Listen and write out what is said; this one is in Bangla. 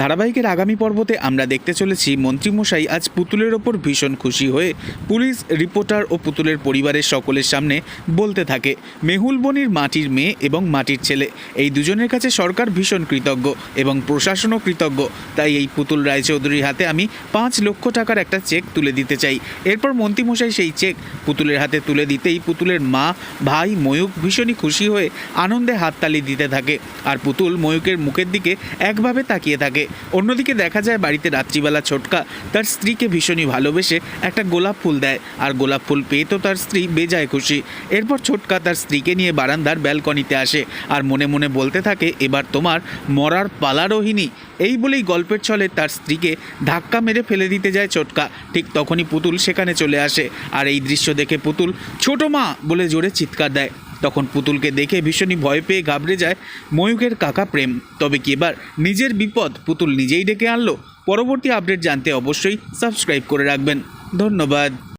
ধারাবাহিকের আগামী পর্বতে আমরা দেখতে চলেছি মন্ত্রীমশাই আজ পুতুলের ওপর ভীষণ খুশি হয়ে পুলিশ, রিপোর্টার ও পুতুলের পরিবারের সকলের সামনে বলতে থাকে, মেহুল বনির মাটির মেয়ে এবং মাটির ছেলে। এই দুজনের কাছে সরকার ভীষণ কৃতজ্ঞ এবং প্রশাসনও কৃতজ্ঞ। তাই এই পুতুল রায়চৌধুরীর হাতে আমি পাঁচ লক্ষ টাকার একটা চেক তুলে দিতে চাই। এরপর মন্ত্রীমশাই সেই চেক পুতুলের হাতে তুলে দিতেই পুতুলের মা, ভাই ময়ূক ভীষণই খুশি হয়ে আনন্দে হাততালি দিতে থাকে। আর পুতুল ময়ূকের মুখের দিকে একভাবে তাকিয়ে থাকে। অন্যদিকে দেখা যায় বাড়িতে রাত্রিবেলা ছোটকা তার স্ত্রীকে ভীষণই ভালোবেসে একটা গোলাপ ফুল দেয়। আর গোলাপ ফুল পেয়ে তো তার স্ত্রী বেজায় খুশি। এরপর ছোটকা তার স্ত্রীকে নিয়ে বারান্দার ব্যালকনিতে আসে আর মনে মনে বলতে থাকে, এবার তোমার মরার পালা রোহিণী। এই বলেই গল্পের ছলে তার স্ত্রীকে ধাক্কা মেরে ফেলে দিতে যায় ছোটকা। ঠিক তখনই পুতুল সেখানে চলে আসে। আর এই দৃশ্য দেখে পুতুল, ছোট মা! বলে জোরে চিৎকার দেয়। তখন পুতুলকে দেখে ভীষণই ভয় পেয়ে ঘাবড়ে যায় ময়ূকের কাকা প্রেম। তবে কি এবার নিজের বিপদ পুতুল নিজেই ডেকে আনলো? পরবর্তী আপডেট জানতে অবশ্যই সাবস্ক্রাইব করে রাখবেন। ধন্যবাদ।